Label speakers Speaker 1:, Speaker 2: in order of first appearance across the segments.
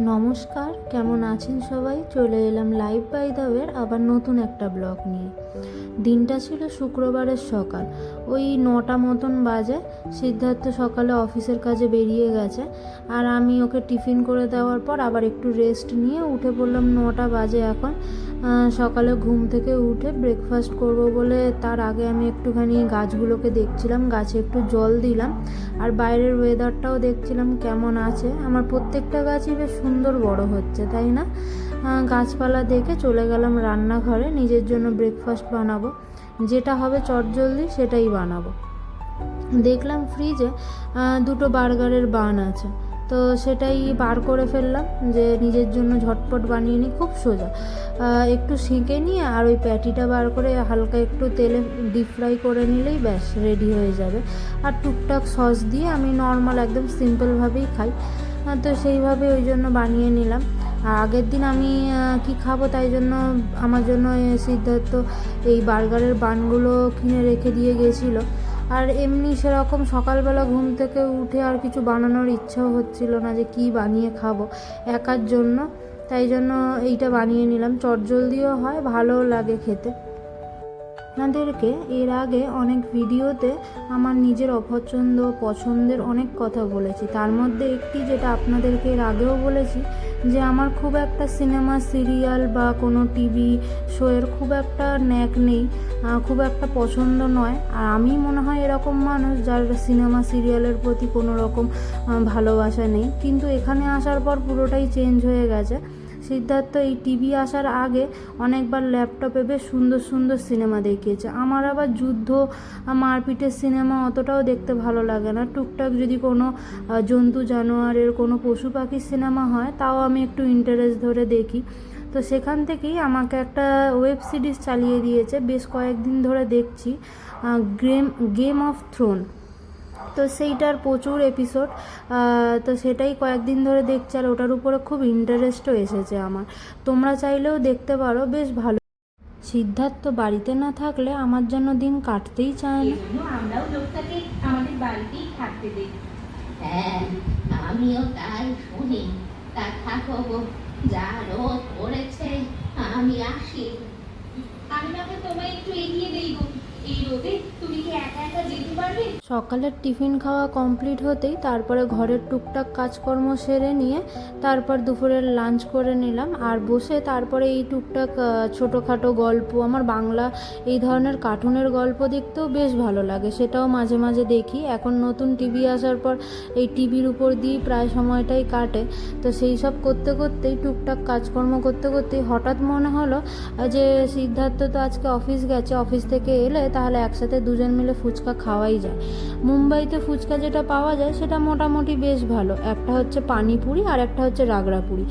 Speaker 1: নমস্কার, কেমন আছেন সবাই? চলে এলাম লাইভ বাই দাওয়ের আবার নতুন একটা ব্লগ নিয়ে। দিনটা ছিল শুক্রবারের সকাল। ওই নটা মতন বাজে, সিদ্ধার্থ সকালে অফিসের কাজে বেরিয়ে গেছে, আর আমি ওকে টিফিন করে দেওয়ার পর আবার একটু রেস্ট নিয়ে উঠে পড়লাম নটা বাজে এখন। সকালে ঘুম থেকে উঠে ব্রেকফাস্ট করব বলে তার আগে আমি একটুখানি গাছগুলোকে দেখছিলাম, গাছে একটু জল দিলাম আর বাইরের ওয়েদারটাও দেখছিলাম কেমন আছে। আমার প্রত্যেকটা গাছই বেশ সুন্দর বড় হচ্ছে, তাই না? গাছপালা দেখে চলে গেলাম রান্নাঘরে, নিজের জন্য ব্রেকফাস্ট বানাবো। যেটা হবে চটজলদি সেটাই বানাবো। দেখলাম ফ্রিজে দুটো বার্গারের বান আছে। তো সেটাই বার করে ফেললাম যে নিজের জন্য ঝটপট বানিয়ে নিই, খুব সোজা। একটু সেঁকে নিয়ে আর ওই প্যাটিটা বার করে হালকা একটু তেলে ডিপ ফ্রাই করে নিলেই ব্যাস রেডি হয়ে যাবে। আর টুকটাক সস দিয়ে আমি নর্মাল একদম সিম্পলভাবেই খাই। তো সেইভাবে ওই জন্য বানিয়ে নিলাম। আর আগের দিন আমি কি খাব তাই জন্য আমার জন্য সিদ্ধার্থ এই বার্গারের বানগুলো কিনে রেখে দিয়ে গেছিল। আর এমনি সেরকম সকালবেলা ঘুম থেকে উঠে আর কিছু বানানোর ইচ্ছাও হচ্ছিল না যে কি বানিয়ে খাব একার জন্য। তাই জন্য এইটা বানিয়ে নিলাম। চটজলদিও হয়, ভালোও লাগে খেতে। আপনাদেরকে এর আগে অনেক ভিডিওতে আমার নিজের অপছন্দ, পছন্দের অনেক কথা বলেছি। তার মধ্যে একটি যেটা আপনাদেরকে এর আগেও বলেছি যে আমার খুব একটা সিনেমা, সিরিয়াল বা কোনো টিভি শোয়ের খুব একটা ন্যাক নেই খুব একটা পছন্দ নয়। আর আমি মনে হয় এরকম মানুষ যার সিনেমা, সিরিয়ালের প্রতি কোনো রকম ভালোবাসা নেই। কিন্তু এখানে আসার পর পুরোটাই চেঞ্জ হয়ে গেছে। সিদ্ধার্থ এই টিভি আসার আগে অনেকবার ল্যাপটপে বেশ সুন্দর সুন্দর সিনেমা দেখিয়েছে। আমার আবার যুদ্ধ, মারপিটের সিনেমা অতটাও দেখতে ভালো লাগে না। টুকটাক যদি কোনো জন্তু জানোয়ারের কোনো পশু পাখির সিনেমা হয়, তাও আমি একটু ইন্টারেস্ট ধরে দেখি। তো সেখান থেকেই আমাকে একটা ওয়েব সিরিজ চালিয়ে দিয়েছে। বেশ কয়েকদিন ধরে দেখছি গেম গেম অফ থ্রোন তো সেইটার প্রচুর এপিসোড তো সেটাই কয়েকদিন ধরে দেখছি আর ওটার উপরে খুব ইন্টারেস্টও এসেছে আমার। তোমরা চাইলেও দেখতে পারো বেশ ভালো। সিদ্ধার্থ বাড়িতে না থাকলে আমার জন্য দিন কাটতেই চায় না।
Speaker 2: আমরাও লোকটাকে আমাদের বাড়িতেই থাকতে দিই।
Speaker 3: হ্যাঁ আমিও তাই শুনি। তা থাকো গো যা রোদ পড়েছে আমি আসি।
Speaker 2: আমি না তোমায় একটু এগিয়ে দেই গো।
Speaker 1: সকালের টিফিন খাওয়া কমপ্লিট হতেই তারপরে ঘরের টুকটাক কাজকর্ম সেরে নিয়ে তারপর দুপুরের লাঞ্চ করে নিলাম। আর বসে তারপরে এই টুকটাক ছোটোখাটো গল্প, আমার বাংলা এই ধরনের কার্টুনের গল্প দেখতেও বেশ ভালো লাগে, সেটাও মাঝে মাঝে দেখি। এখন নতুন টিভি আসার পর এই টিভির উপর দিয়েই প্রায় সময়টাই কাটে। তো সেই সব করতে করতেই, টুকটাক কাজকর্ম করতে করতেই হঠাৎ মনে হলো যে সিদ্ধার্থ তো আজকে অফিস গেছে, অফিস থেকে এলে তাহলে একসাথে দুজন মিলে ফুচকা খাওয়াই যায়। মুম্বাইতে ফুচকা যেটা পাওয়া যায়, সেটা মোটামুটি বেশ ভালো। একটা হচ্ছে পানিপুরি আর একটা হচ্ছে রাগড়াপুরি।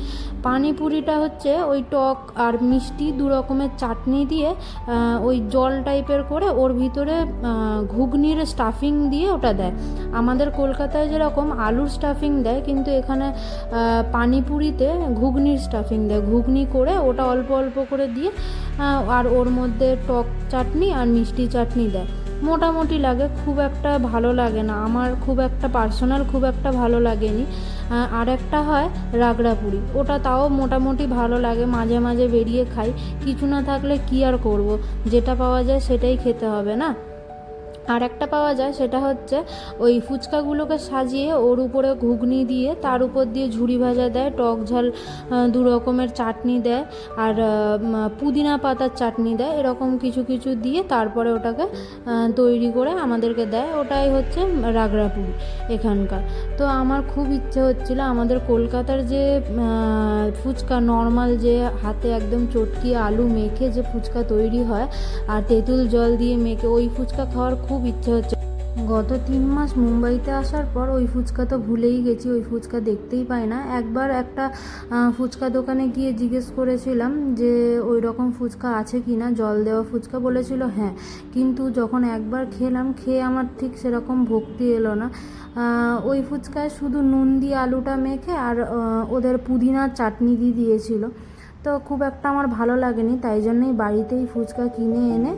Speaker 1: পানিপুরিটা হচ্ছে ওই টক আর মিষ্টি দু রকমের চাটনি দিয়ে ওই জল টাইপের করে ওর ভিতরে ঘুগনির স্টাফিং দিয়ে ওটা দেয়। আমাদের কলকাতায় যেরকম আলুর স্টাফিং দেয়, কিন্তু এখানে পানিপুরিতে ঘুগনির স্টাফিং দেয়। ঘুগনি করে ওটা অল্প অল্প করে দিয়ে আর ওর মধ্যে টক চাটনি আর মিষ্টি চাটনি দেয়। মোটামুটি লাগে, খুব একটা ভালো লাগে না। আমার খুব একটা পার্সোনাল খুব একটা ভালো লাগেনি। আর একটা হয় রাগড়া পুরি। ওটা তাও মোটামুটি ভালো লাগে, মাঝে মাঝে বেরিয়ে খাই। কিছু না থাকলে কি আর করব? যেটা পাওয়া যায় সেটাই খেতে হবে, না? আর একটা পাওয়া যায়, সেটা হচ্ছে ওই ফুচকাগুলোকে সাজিয়ে ওর উপরে ঘুগনি দিয়ে, তার উপর দিয়ে ঝুড়ি ভাজা দেয়, টক ঝাল দু রকমের চাটনি দেয়, আর পুদিনা পাতার চাটনি দেয়, এরকম কিছু কিছু দিয়ে তারপরে ওটাকে তৈরি করে আমাদেরকে দেয়। ওটাই হচ্ছে রাগড়াপুরি এখানকার। তো আমার খুব ইচ্ছে হচ্ছিল, আমাদের কলকাতার যে ফুচকা, নর্মাল যে হাতে একদম চটকি আলু মেখে যে ফুচকা তৈরি হয়, আর তেঁতুল জল দিয়ে মেখে, ওই ফুচকা খাওয়ার খুব ইচ্ছে হচ্ছে। গত তিন মাস মুম্বাইতে আসার পর ওই ফুচকা তো ভুলেই গেছি, ওই ফুচকা দেখতেই পাই না। একবার একটা ফুচকা দোকানে গিয়ে জিজ্ঞেস করেছিলাম যে, ওই রকম ফুচকা আছে কি না? জল দেওয়া ফুচকা বলেছিল হ্যাঁ। কিন্তু যখন একবার খেলাম, খেয়ে আমার ঠিক সেরকম ভক্তি এলো না। ওই ফুচকায় শুধু নুন দিয়ে আলুটা মেখে আর ওদের পুদিনার চাটনি দিয়ে দিয়েছিল। তো খুব একটা আমার ভালো লাগেনি, তাই জন্যই বাড়িতেই ফুচকা কিনে এনে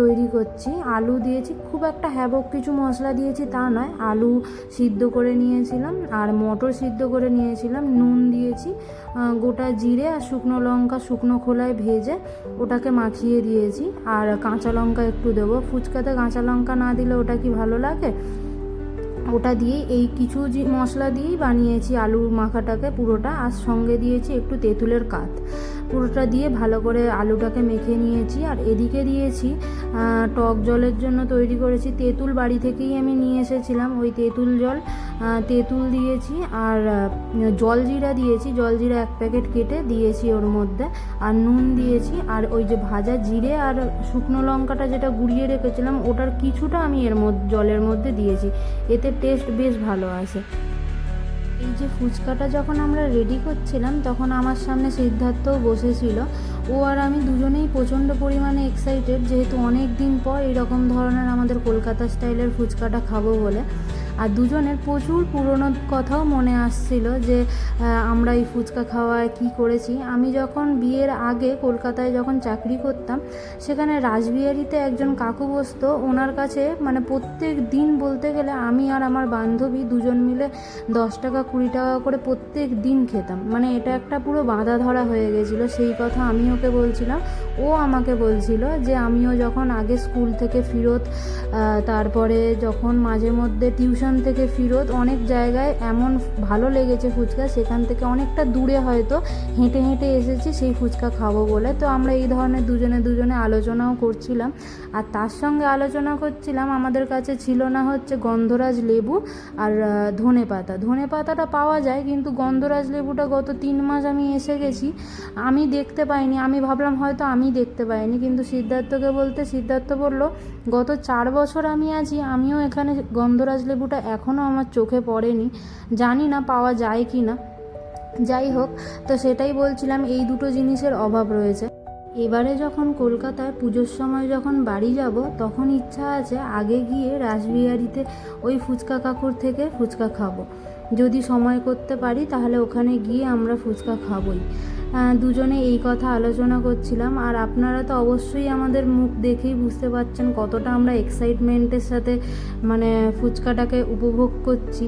Speaker 1: তৈরি করছি। আলু দিয়েছি, খুব একটা হ্যাবক কিছু মশলা দিয়েছি তা নয়, আলু সিদ্ধ করে নিয়েছিলাম আর মটর সিদ্ধ করে নিয়েছিলাম, নুন দিয়েছি গোটা জিরে আর শুকনো লঙ্কা শুকনো খোলায় ভেজে ওটাকে মাখিয়ে দিয়েছি। আর কাঁচা লঙ্কা একটু দেবো, ফুচকাতে কাঁচা লঙ্কা না দিলে ওটা কি ভালো লাগে? ওটা দিয়ে এই কিছু যে- মশলা দিয়েই বানিয়েছি আলুর মাখাটাকে পুরোটা। আর সঙ্গে দিয়েছি একটু তেঁতুলের কাত। পুরোটা দিয়ে ভালো করে আলুটাকে মেখে নিয়েছি আর এদিকে দিয়েছি টক জলের জন্য তৈরি করেছি। তেঁতুল বাড়ি থেকেই আমি নিয়ে এসেছিলাম ওই তেঁতুল জল তেঁতুল দিয়েছি আর জলজিরা দিয়েছি। জলজিরা এক প্যাকেট কেটে দিয়েছি ওর মধ্যে আর নুন দিয়েছি আর ওই যে ভাজা জিরে আর শুকনো লঙ্কাটা যেটা গুঁড়িয়ে রেখেছিলাম ওটার কিছুটা আমি এর মধ্যে, জলের মধ্যে দিয়েছি। এতে টেস্ট বেশ ভালো আসে। এই যে ফুচকাটা যখন আমরা রেডি করছিলাম, তখন আমার সামনে সিদ্ধার্থও বসেছিল। ও আর আমি দুজনেই প্রচণ্ড পরিমাণে এক্সাইটেড যেহেতু অনেক দিন পর এরকম ধরনের আমাদের কলকাতা স্টাইলের ফুচকাটা খাব বলে। আর দুজনের প্রচুর পুরনো কথাও মনে আসছিল যে আমরা এই ফুচকা খাওয়ায় কি করেছি। আমি যখন বিয়ের আগে কলকাতায় যখন চাকরি করতাম, সেখানে রাসবিহারিতে একজন কাকু বসতো, ওনার কাছে মানে প্রত্যেক দিন বলতে গেলে আমি আর আমার বান্ধবী দুজন মিলে দশ টাকা, কুড়ি টাকা করে প্রত্যেক দিন খেতাম। মানে এটা একটা পুরো বাঁধা ধরা হয়ে গেছিল, সেই কথা আমি ওকে বলছিলাম। ও আমাকে বলছিল যে, আমিও যখন আগে স্কুল থেকে ফিরত তারপরে যখন মাঝে মধ্যে টিউশন থেকে ফিরত অনেক জায়গায় এমন ভালো লেগেছে ফুচকা, সেখান থেকে অনেকটা দূরে হয়তো হেঁটে হেঁটে এসেছি সেই ফুচকা খাব বলে। তো আমরা এই ধরনের দুজনে দুজনে আলোচনাও করছিলাম। আর তার সঙ্গে আলোচনা করছিলাম, আমাদের কাছে ছিল না হচ্ছে গন্ধরাজ লেবু আর ধনে পাতা। ধনে পাতাটা পাওয়া যায়, কিন্তু গন্ধরাজ লেবুটা গত তিন মাস আমি এসে গেছি, আমি দেখতে পাইনি। আমি ভাবলাম হয়তো আমি দেখতে পাইনি, কিন্তু সিদ্ধার্থকে বলতে সিদ্ধার্থ বলল, গত চার বছর আমি আছি, আমিও এখানে গন্ধরাজ লেবুটা এখনও আমার চোখে পড়েনি। জানি না পাওয়া যায় কি না যাই হোক, তো সেটাই বলছিলাম, এই দুটো জিনিসের অভাব রয়েছে। এবারে যখন কলকাতায় পুজোর সময় যখন বাড়ি যাব, তখন ইচ্ছা আছে আগে গিয়ে রাসবিহারিতে ওই ফুচকা কাকুর থেকে ফুচকা খাব। যদি সময় করতে পারি, তাহলে ওখানে গিয়ে আমরা ফুচকা খাবই। দুজনে এই কথা আলোচনা করছিলাম, আর আপনারা তো অবশ্যই আমাদের মুখ দেখেই বুঝতে পারছেন কতটা আমরা এক্সাইটমেন্টের সাথে মানে ফুচকাটাকে উপভোগ করছি।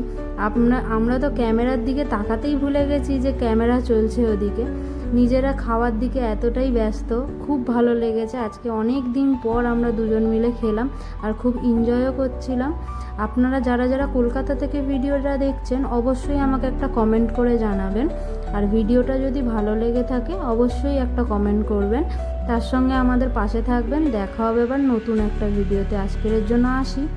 Speaker 1: আপনার আমরা তো ক্যামেরার দিকে তাকাতেই ভুলে গেছি যে ক্যামেরা চলছে ওদিকে। নিজেরা খাওয়ার দিকে এতটাই ব্যস্ত, খুব ভালো লেগেছে। আজকে অনেক দিন পর আমরা দুজন মিলে খেলাম আর খুব এনজয়ও করছিলাম। আপনারা যারা যারা কলকাতা থেকে ভিডিওটা দেখছেন, অবশ্যই আমাকে একটা কমেন্ট করে জানাবেন। আর ভিডিওটা যদি ভালো লেগে থাকে, অবশ্যই একটা কমেন্ট করবেন। তার সঙ্গে আমাদের পাশে থাকবেন। দেখা হবে এবার নতুন একটা ভিডিওতে। আজকের জন্য আসি।